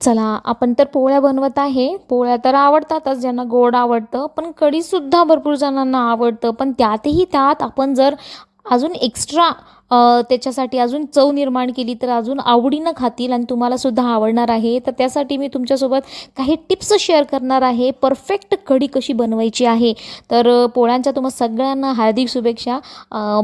चला आपण तर पोळ्या बनवत आहे. पोळ्या तर आवडतातच ज्यांना गोड आवडतं. पण कढीसुद्धा भरपूर जणांना आवडतं. पण त्यातही त्यात आपण जर अजून एक्स्ट्रा त्याच्यासाठी अजून चव निर्माण केली तर अजून आवडीनं खातील आणि तुम्हालासुद्धा आवडणार आहे. तर त्यासाठी मी तुमच्यासोबत काही टिप्स शेअर करणार आहे. परफेक्ट कढी कशी बनवायची आहे? तर पोळ्यांच्या तुम्हा सगळ्यांना हार्दिक शुभेच्छा.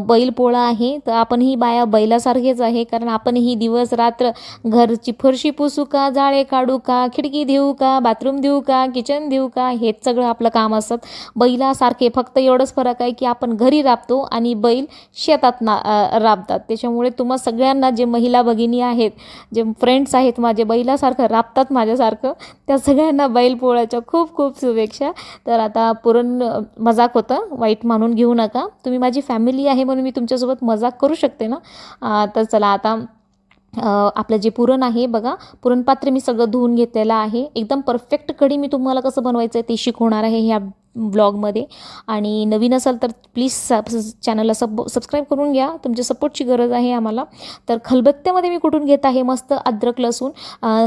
बैल पोळा आहे. तर आपणही बाया बैलासारखेच आहे. कारण आपणही दिवस रात्र घरची फरशी पुसू का जाळे काढू का खिडकी देऊ का बाथरूम देऊ का किचन देऊ का हेच सगळं आपलं काम असतं. बैलासारखे फक्त एवढंच फरक आहे की आपण घरी राबतो आणि बैल शेतात ना राब राबतात. त्याच्यामुळे तुम्हा सगळ्यांना जे महिला भगिनी आहेत जे फ्रेंड्स आहेत माझे बैलासारखं राबतात माझ्यासारखं त्या सगळ्यांना बैलपोळ्याच्या खूप खूप शुभेच्छा. तर आता पुरण मजाक होतं. वाईट मानून घेऊ नका. तुम्ही माझी फॅमिली आहे म्हणून मी तुमच्यासोबत मजाक करू शकते ना? तर चला आता आपलं जे पुरण आहे बघा. पुरणपात्र मी सगळं धुवून घेतलेलं आहे. एकदम परफेक्ट कढी मी तुम्हाला कसं बनवायचं आहे ते शिकवणार आहे ह्या ब्लॉगमध्ये. आणि नवीन असाल तर प्लीज सब चॅनलला सब सबस्क्राईब करून घ्या. तुमच्या सपोर्टची गरज आहे आम्हाला. तर खलबत्त्यामध्ये मी कुठून घेत आहे? मस्त अद्रक लसूण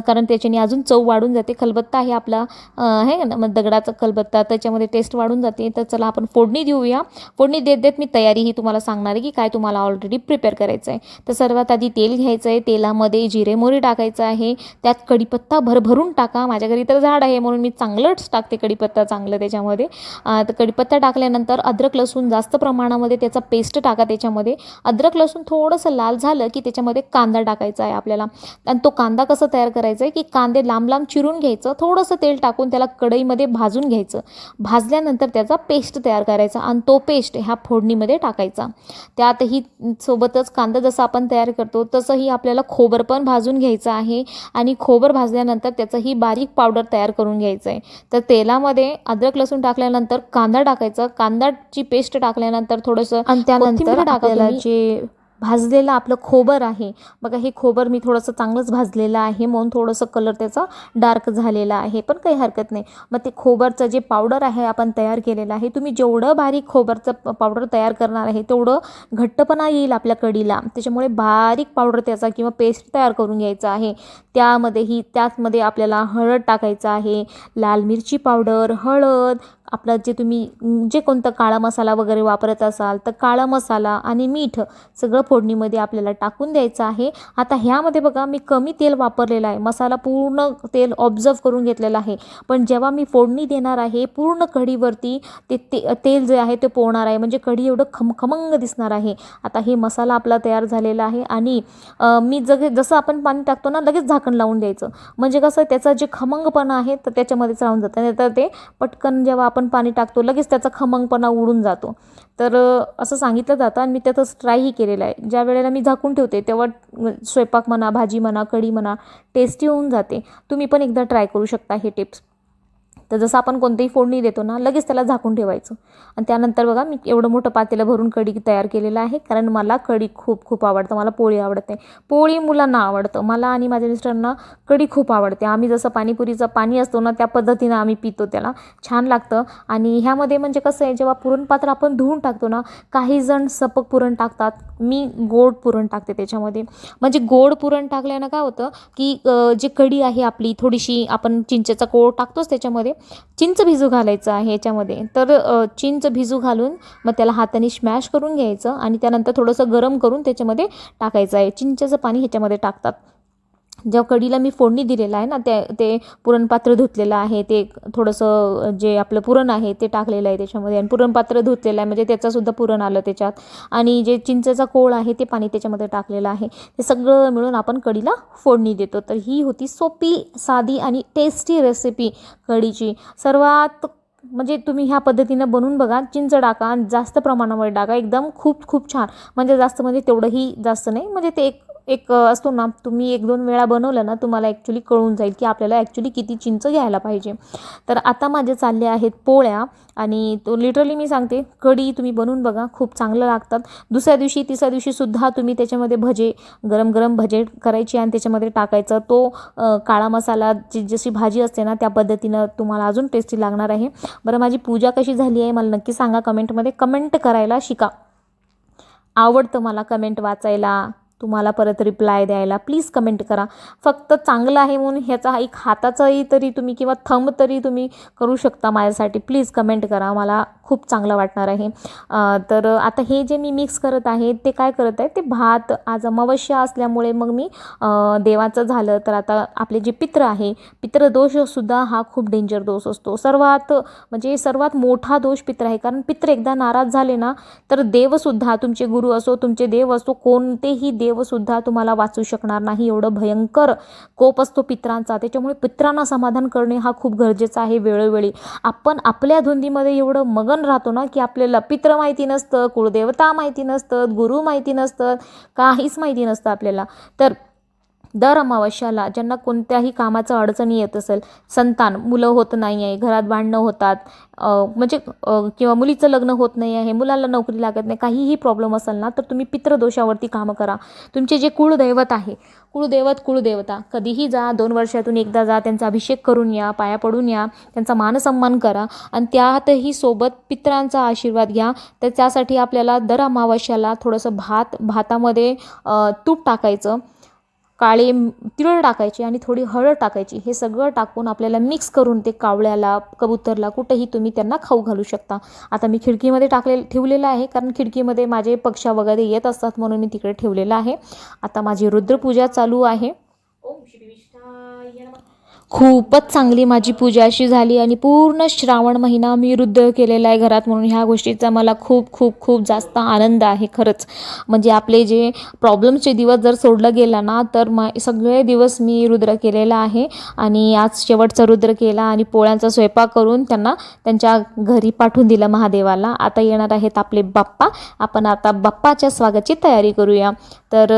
कारण त्याच्याने अजून चव वाढून जाते. खलबत्ता आहे आपला आहे ना मग दगडाचा खलबत्ता त्याच्यामध्ये टेस्ट वाढून जाते. तर चला आपण फोडणी देऊया. फोडणी देत देत मी तयारीही तुम्हाला सांगणार आहे की काय तुम्हाला ऑलरेडी प्रिपेअर करायचं आहे. तर सर्वात आधी तेल घ्यायचं आहे. तेलामध्ये जिरे मोहरी टाकायचं आहे. त्यात कढीपत्ता भरभरून टाका. माझ्या घरी तर झाड आहे म्हणून मी चांगलंच टाकते कढीपत्ता चांगलं त्याच्यामध्ये. तर कढीपत्ता टाकल्यानंतर अद्रक लसूण जास्त प्रमाणामध्ये त्याचा पेस्ट टाका त्याच्यामध्ये. अद्रक लसूण थोडंसं लाल झालं की त्याच्यामध्ये कांदा टाकायचा आहे आपल्याला. आणि तो कांदा कसं तयार करायचा आहे की कांदे लांब लांब चिरून घ्यायचं थोडंसं तेल टाकून त्याला कढईमध्ये भाजून घ्यायचं. भाजल्यानंतर त्याचा पेस्ट तयार करायचा आणि तो पेस्ट ह्या फोडणीमध्ये टाकायचा. त्यातही सोबतच कांदा जसा आपण तयार करतो तसंही आपल्याला खोबर पण भाजून घ्यायचं आहे. आणि खोबर भाजल्यानंतर त्याचंही बारीक पावडर तयार करून घ्यायचं आहे. तर तेलामध्ये अद्रक लसूण टाकल्यानंतर कांदा टाकायचा. कांदाची पेस्ट टाकल्यानंतर थोडंसं आणि त्यानंतर टाकायला जे भाजलेलं आपलं खोबर आहे. बघा हे खोबर मी थोडंसं चांगलंच भाजलेलं आहे. म्हणून थोडंसं कलर त्याचा डार्क झालेला आहे. पण काही हरकत नाही. मग ते खोबरचं जे पावडर आहे आपण तयार केलेलं आहे. तुम्ही जेवढं बारीक खोबरचं पावडर तयार करणार आहे तेवढं घट्टपणा येईल आपल्या कढीला त्याच्यामुळे बारीक पावडर त्याचा किंवा पेस्ट तयार करून घ्यायचा आहे. त्यामध्येही त्याचमध्ये आपल्याला हळद टाकायचं आहे. लाल मिरची पावडर हळद आपलं जे तुम्ही जे कोणतं काळा मसाला वगैरे वापरत असाल तर काळा मसाला आणि मीठ सगळं फोडणीमध्ये आपल्याला टाकून द्यायचं आहे. आता ह्यामध्ये बघा मी कमी तेल वापरलेलं आहे. मसाला पूर्ण तेल ऑब्झर्व करून घेतलेलं आहे. पण जेव्हा मी फोडणी देणार आहे पूर्ण कढीवरती ते ते तेल जे आहे ते पोहणार आहे. म्हणजे कढी एवढं खम खमंग दिसणार आहे. आता हे मसाला आपला तयार झालेला आहे आणि मी जग जसं आपण पाणी टाकतो ना लगेच झाकण लावून द्यायचं. म्हणजे कसं त्याचा जे खमंगपणा आहे तर त्याच्यामध्येच राहून जातं. नाही तर ते पटकन जेव्हा आपण पाणी टाकतो लगेच त्याचा खमंगपणा उडून जातो. तर असं सांगितलं जातं आणि मी त्यातच ट्रायही केलेलं आहे. ज्या वेळेला मी झाकून ठेवते तेव्हा स्वयंपाक म्हणा भाजी म्हणा कढी म्हणा टेस्टी होऊन जाते. तुम्ही पण एकदा ट्राय करू शकता हे टिप्स तर जसं आपण कोणतीही फोडणी देतो ना लगेच त्याला झाकून ठेवायचं. आणि त्यानंतर बघा मी एवढं मोठं पातेलं भरून कढी तयार केलेलं आहे कारण मला कढी खूप खूप आवडतं. मला पोळी आवडते. पोळी मुलांना आवडतं. मला आणि माझ्या मिस्टरांना कढी खूप आवडते. आम्ही जसं पाणीपुरीचं पाणी असतो ना त्या पद्धतीनं आम्ही पितो त्याला. छान लागतं. आणि ह्यामध्ये म्हणजे कसं आहे जेव्हा पुरणपात्र आपण धुवून टाकतो ना काही जण सपक पुरण टाकतात. मी गोड पुरण टाकते त्याच्यामध्ये. म्हणजे गोड पुरण टाकल्यानं काय होतं की जी कढी आहे आपली थोडीशी आपण चिंचेचा कोळ टाकतोच त्याच्यामध्ये चिंच भिजू घालायचं आहे याच्यामध्ये. तर चिंच भिजू घालून मग त्याला हाताने स्मॅश करून घ्यायचं आणि त्यानंतर थोडंसं गरम करून त्याच्यामध्ये टाकायचं आहे. चिंचेचं पाणी ह्याच्यामध्ये टाकतात. ज्या कढीला मी फोडणी दिलेलं आहे ना ते ते पुरणपात्र धुतलेलं आहे ते थोडंसं जे आपलं पुरण आहे ते टाकलेलं आहे त्याच्यामध्ये. आणि पुरणपात्र धुतलेलं आहे म्हणजे त्याचासुद्धा पुरण आलं त्याच्यात. आणि जे चिंचेचा कोळ आहे ते पाणी त्याच्यामध्ये टाकलेलं आहे. ते सगळं मिळून आपण कढीला फोडणी देतो. तर ही होती सोपी साधी आणि टेस्टी रेसिपी कढीची सर्वात म्हणजे तुम्ही ह्या पद्धतीनं बनवून बघा चिंच टाका आणि जास्त प्रमाणामध्ये टाका एकदम खूप खूप छान. म्हणजे जास्त म्हणजे तेवढंही जास्त नाही म्हणजे ते एक एक असतो ना तुम्ही एक दोन वेळा बनवलं ना तुम्हाला ॲक्च्युली कळून जाईल की आपल्याला ॲक्च्युली किती चिंच घ्यायला पाहिजे. तर आता माझे चालले आहेत पोळ्या आणि तो लिटरली मी सांगते कढी तुम्ही बनवून बघा खूप चांगलं लागतात. दुसऱ्या दिवशी तिसऱ्या दिवशीसुद्धा तुम्ही त्याच्यामध्ये भजे गरम गरम भजे करायची आणि त्याच्यामध्ये टाकायचं. तो काळा मसाला जी जशी भाजी असते ना त्या पद्धतीनं तुम्हाला अजून टेस्टी लागणार आहे. बरं माझी पूजा कशी झाली आहे मला नक्की सांगा. कमेंटमध्ये कमेंट करायला शिका. आवडतं मला कमेंट वाचायला. तुम्हाला परत रिप्लाय द्यायला. प्लीज कमेंट करा. फक्त चांगलं आहे म्हणून ह्याचा एक हाताचाही तरी तुम्ही किंवा थंब तरी तुम्ही करू शकता माझ्यासाठी. प्लीज कमेंट करा. मला खूप चांगलं वाटणार आहे. तर आता हे जे मी मिक्स करत आहे ते काय करत आहे? ते भात आज अमावस्या असल्यामुळे मग मी देवाचं झालं तर आता आपले जे पित्र आहे पितृदोषसुद्धा हा खूप डेंजर दोष असतो. सर्वात म्हणजे सर्वात मोठा दोष पित्र आहे. कारण पित्र एकदा नाराज झाले ना तर देवसुद्धा तुमचे गुरु असो तुमचे देव असो कोणतेही देवसुद्धा तुम्हाला वाचू शकणार नाही. एवढं भयंकर कोप असतो पित्रांचा. त्याच्यामुळे पित्रांना समाधान करणे हा खूप गरजेचा आहे वेळोवेळी. आपण आपल्या धुंदीमध्ये एवढं मगन राहतो ना की आपल्याला पित्र माहिती नसतं कुळदेवता माहिती नसतं गुरु माहिती नसतं काहीच माहिती नसतं आपल्याला. तर दर अमावस्याला ज्यांना कोणत्याही कामाचं अडचणी येत असेल संतान मुलं होत नाही आहे घरात भांडणं होतात म्हणजे किंवा मुलीचं लग्न होत नाही आहे मुलाला नोकरी लागत नाही काहीही प्रॉब्लेम असेल ना तर तुम्ही पितृदोषावरती कामं करा. तुमचे जे कुळदैवत आहे कुळदैवत कुळदेवता कधीही जा दोन वर्षातून एकदा जा त्यांचा अभिषेक करून या पाया पडून या त्यांचा मानसन्मान करा आणि त्यातही सोबत पितरांचा आशीर्वाद घ्या. तर त्यासाठी आपल्याला दर अमावस्याला थोडंसं भात भातामध्ये तूप टाकायचं. काळे तिळ टाकायचे आणि थोडी हळद टाकायची. हे सगळं टाकून आपल्याला मिक्स करून ते कावळ्याला कबूतरला कुठेही तुम्ही त्यांना खाऊ घालू शकता. आता मी खिडकीमध्ये टाकले ठेवलेलं आहे कारण खिडकीमध्ये माझे पक्ष्या वगैरे येत असतात म्हणून मी तिकडे ठेवलेलं आहे. आता माझी रुद्रपूजा चालू आहे. ओम श्री विष्णाय खूपच चांगली माझी पूजा अशी झाली आणि पूर्ण श्रावण महिना मी रुद्र केलेला आहे घरात म्हणून ह्या गोष्टीचा मला खूप खूप खूप जास्त आनंद आहे खरंच. म्हणजे आपले जे प्रॉब्लेमचे दिवस जर सोडलं गेला ना तर म सगळे दिवस मी रुद्र केलेला आहे आणि आज शेवटचा रुद्र केला आणि पोळ्यांचा स्वयंपाक करून त्यांना त्यांच्या घरी पाठवून दिलं महादेवाला. आता येणार आहेत आपले बाप्पा. आपण आता बाप्पाच्या स्वागताची तयारी करूया. तर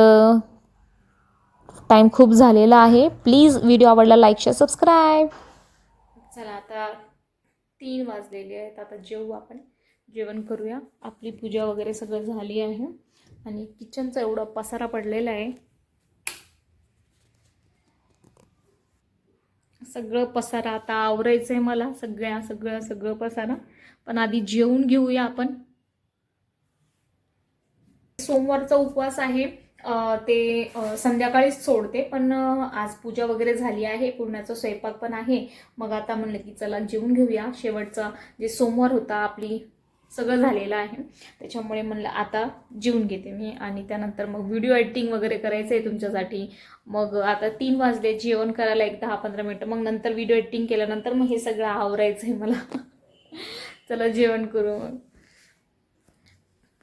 टाईम खूप झालेला आहे. प्लीज व्हिडिओ आवडला लाईक शेअर सबस्क्राईब चला आता तीन वाजलेले आहेत. आता जेवू आपण. जेवण करूया. आपली पूजा वगैरे सगळं झाली आहे. आणि किचनचा एवढा पसारा पडलेला आहे. सगळं पसारा आता आवरायचं आहे मला. सगळ्या सगळं सगळं पसारा. पण आधी जेवून घेऊया आपण. सोमवारचा उपवास आहे. ते संध्याकाळीच सोडते पण आज पूजा वगैरे झाली आहे पूर्णाचा स्वयंपाक पण आहे. मग आता म्हणलं की चला जेवून घेऊया. शेवटचा जे सोमवार होता आपली सगळं झालेलं आहे. त्याच्यामुळे म्हणलं आता जेवून घेते मी. आणि त्यानंतर मग व्हिडिओ एडिटिंग वगैरे करायचं आहे तुमच्यासाठी. मग आता तीन वाजले जेवण करायला एक दहा पंधरा मिनटं. मग नंतर व्हिडिओ एडिटिंग केल्यानंतर मग हे सगळं आवरायचं आहे मला. चला जेवण करू. मग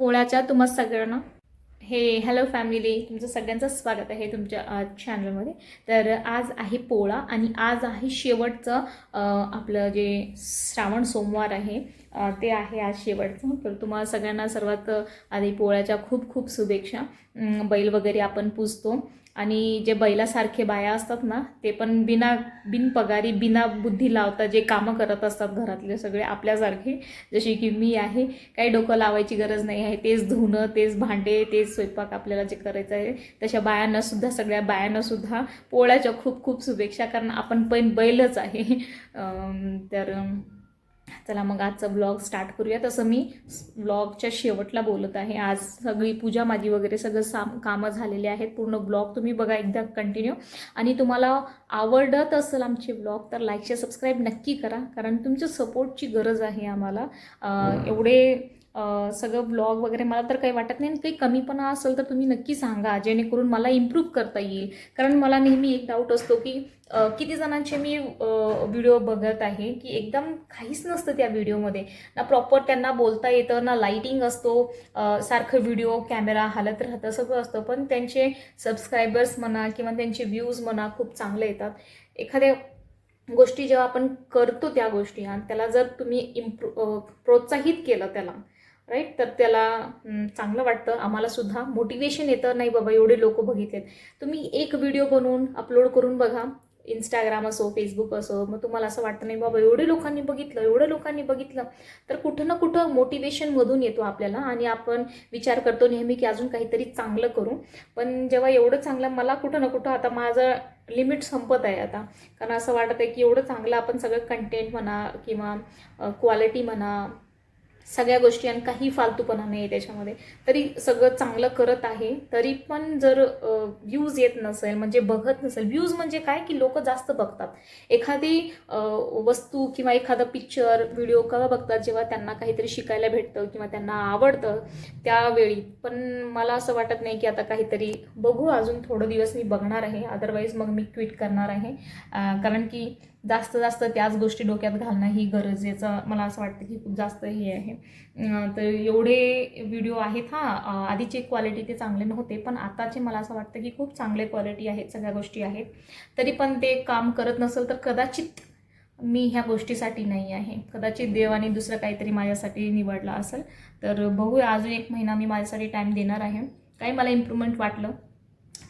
पोळ्याच्या तुम्हा सगळ्यांना हे हॅलो फॅमिली तुमचं सगळ्यांचं स्वागत आहे तुमच्या चॅनलमध्ये तर आज आहे पोळा आणि आज आहे शेवटचं आपलं जे श्रावण सोमवार आहे ते आहे आज शेवटचं. तर तुम्हाला सगळ्यांना सर्वात आधी पोळ्याच्या खूप खूप शुभेच्छा. बैल वगैरे आपण पूजतो. आणि जे बैलासारखे बाया असतात ना ते पण बिना बिनपगारी बिना बुद्धी लावता जे कामं करत असतात घरातले सगळे आपल्यासारखे जसे की मी आहे काही डोकं लावायची गरज नाही आहे तेच धुणं तेच भांडे तेच स्वयंपाक आपल्याला जे करायचं आहे तशा बायांनासुद्धा सगळ्या बायांनासुद्धा पोळ्याच्या खूप खूप शुभेच्छा कारण आपण पण बैलच आहे. तर चला मग आजचा ब्लॉग स्टार्ट करूया. तसं मी ब्लॉगच्या शेवटला बोलत आहे. आज सगळी पूजा माझी वगैरे सगळं साम कामं झालेली आहेत. पूर्ण ब्लॉग तुम्ही बघा एकदा कंटिन्यू आणि तुम्हाला आवडत असेल आमचे ब्लॉग तर लाईक शेअर सबस्क्राईब नक्की करा. कारण तुमच्या सपोर्टची गरज आहे आम्हाला. एवढे सगळं ब्लॉग वगैरे मला तर काही वाटत नाही काही कमीपणा असेल तर तुम्ही नक्की सांगा जेणेकरून मला इम्प्रूव्ह करता येईल. कारण मला नेहमी एक डाऊट असतो की किती जणांचे मी व्हिडिओ बघत आहे की एकदम काहीच नसतं त्या व्हिडिओमध्ये ना प्रॉपर त्यांना बोलता येतं ना लाईटिंग असतो. सारखं व्हिडिओ कॅमेरा हालत राहतं सगळं असतं. पण त्यांचे सबस्क्रायबर्स म्हणा किंवा त्यांचे व्ह्यूज म्हणा खूप चांगले येतात. एखाद्या गोष्टी जेव्हा आपण करतो त्या गोष्टी आणि त्याला जर तुम्ही इम्प्रू प्रोत्साहित केलं त्याला राईट तर त्याला चांगलं वाटतं. आम्हाला सुद्धा मोटिवेशन येतं. नाही बाबा एवढे लोक बघितलेत. तुम्ही एक व्हिडिओ बनवून अपलोड करून बघा. इंस्टाग्राम असो फेसबुक असो मग तुम्हाला असं वाटतं नाही बाबा एवढे लोकांनी बघितलं एवढं लोकांनी बघितलं. तर कुठं ना कुठं मोटिवेशनमधून येतो आपल्याला आणि आपण विचार करतो नेहमी की अजून काहीतरी चांगलं करू. पण जेव्हा एवढं चांगलं मला कुठं ना कुठं आता माझं लिमिट संपत आहे आता. कारण असं वाटत आहे की एवढं चांगलं आपण सगळं कंटेंट म्हणा किंवा क्वालिटी म्हणा सगळ्या गोष्टी आणि काही फालतूपणा नाही आहे त्याच्यामध्ये. तरी सगळं चांगलं करत आहे. तरी पण जर व्ह्यूज येत नसेल म्हणजे बघत नसेल व्ह्यूज म्हणजे काय? की लोक जास्त बघतात. एखादी वस्तू किंवा एखादा पिक्चर व्हिडिओ का बघतात? जेव्हा त्यांना काहीतरी शिकायला भेटतं किंवा त्यांना आवडतं त्यावेळी. पण मला असं वाटत नाही की आता काहीतरी बघू अजून थोडं दिवस मी बघणार आहे. अदरवाईज मग मी ट्विट करणार आहे. कारण की जास्त जास्त त्याच गोष्टी डोक्यात घालणं ही गरजेचं मला असं वाटतं की खूप जास्त हे आहे. तर एवढे व्हिडिओ आहेत हां. आधीचे क्वालिटी ते चांगले नव्हते पण आताचे मला असं वाटतं की खूप चांगले क्वालिटी आहेत सगळ्या गोष्टी आहेत. तरी पण ते काम करत नसेल तर कदाचित मी ह्या गोष्टीसाठी नाही आहे. कदाचित देवाने दुसरं काहीतरी माझ्यासाठी निवडलं असेल तर बघूया. अजून एक महिना मी माझ्यासाठी टाईम देणार आहे. काही मला इम्प्रूव्हमेंट वाटलं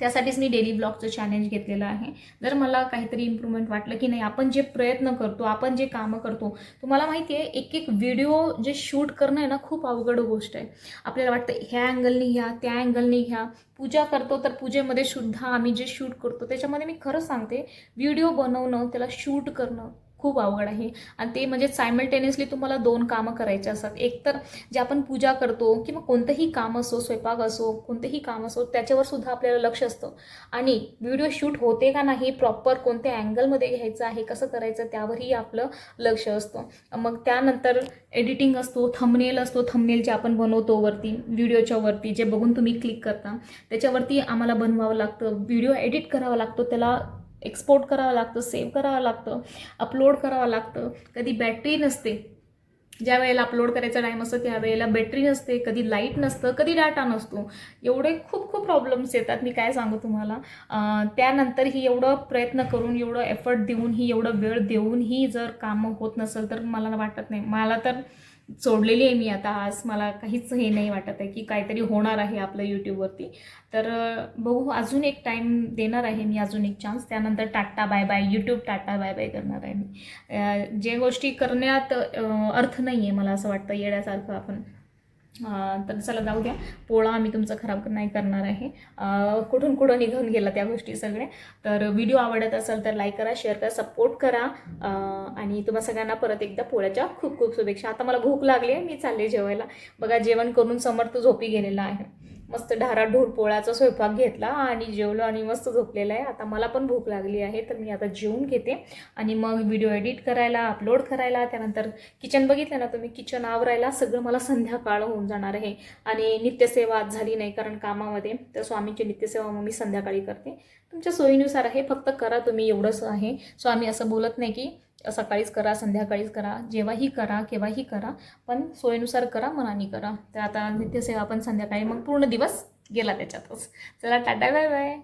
त्यासाठीच मी डेली ब्लॉगचं चॅलेंज घेतलेलं आहे. जर मला काहीतरी इम्प्रूव्हमेंट वाटलं की नाही आपण जे प्रयत्न करतो आपण जे कामं करतो तुम्हाला माहिती आहे एक एक व्हिडिओ जे शूट करणं आहे ना खूप अवघड गोष्ट आहे. आपल्याला वाटतं ह्या अँगलनी घ्या त्या अँगलनी घ्या. पूजा करतो तर पूजेमध्ये सुद्धा आम्ही जे शूट करतो त्याच्यामध्ये मी खरं सांगते व्हिडिओ बनवणं त्याला शूट करणं खूप अवघड आहे. आणि ते म्हणजे सायमल्टेनियसली तुम्हाला दोन कामं करायचे असतात. एक तर जे आपण पूजा करतो किंवा कोणतंही काम असो स्वयंपाक असो कोणतंही काम असो त्याच्यावर सुद्धा आपल्याला लक्ष असतं. आणि व्हिडिओ शूट होते का नाही प्रॉपर कोणत्या अँगलमध्ये घ्यायचं आहे कसं करायचं त्यावरही आपलं लक्ष असतं. मग त्यानंतर एडिटिंग असतो थंबनेल असतो. थंबनेल जे आपण बनवतो वरती व्हिडिओच्या वरती जे बघून तुम्ही क्लिक करता त्याच्यावरती आम्हाला बनवावं लागतं. व्हिडिओ एडिट करावा लागतो त्याला एक्सपोर्ट करावं लागतं सेव्ह करावं लागतं अपलोड करावं लागतं. कधी बॅटरी नसते. ज्या वेळेला अपलोड करायचा टाईम असतो त्यावेळेला बॅटरी नसते. कधी लाइट नसतं कधी डाटा नसतो. एवढे खूप खूप प्रॉब्लेम्स येतात. मी काय सांगू तुम्हाला? त्यानंतर ही एवढं प्रयत्न करून एवढं एफर्ट देऊन ही एवढं वेळ देऊनही जर कामं होत नसेल तर मला वाटत नाही. मला तर सोडलेली आहे मी आता. आज मला काहीच हे नाही वाटत आहे की काहीतरी होणार आहे आपलं यूट्यूबवरती तर बघू अजून एक टाईम देणार आहे मी अजून एक चान्स त्यानंतर tata bye bye YouTube tata bye bye करणार आहे मी. जे गोष्टी करण्यात अर्थ नाही आहे मला असं वाटतं येण्यासारखं आपण. तर चला जाऊ द्या. पोळा आम्ही तुमचा खराब नाही करणार आहे. कुठून कुठं निघून गेला त्या गोष्टी सगळ्या तर व्हिडिओ आवडत असेल तर लाईक करा शेअर करा सपोर्ट करा. आणि तुम्हा सगळ्यांना परत एकदा पोळ्याच्या खूप खूप शुभेच्छा. आता मला भूक लागली आहे मी चालले जेवायला. बघा जेवण करून समर्थ झोपी गेलेला आहे. मस्त ढाराढूर पोळ्याचा स्वयंपाक घेतला आणि जेवलो आणि मस्त झोपलेला आहे. आता मला पण भूक लागली आहे तर मी आता जेवून घेते. आणि मग व्हिडिओ एडिट करायला अपलोड करायला त्यानंतर किचन बघितलं ना तुम्ही किचन आवरायला सगळं मला संध्याकाळ होऊन जाणार आहे. आणि नित्यसेवा आज झाली नाही कारण कामामध्ये तर स्वामींची नित्यसेवा मग मी संध्याकाळी करते. तुमच्या सोयीनुसार आहे फक्त करा तुम्ही एवढंच आहे. स्वामी असं बोलत नाही की सकाळीच करा संध्याकाळीच करा जेव्हाही करा केव्हाही करा पण सोयीनुसार करा मनाने करा. तर आता नित्यसेवा पण संध्याकाळी मग पूर्ण दिवस गेला त्याच्यातच. चला टाटा बाय बाय.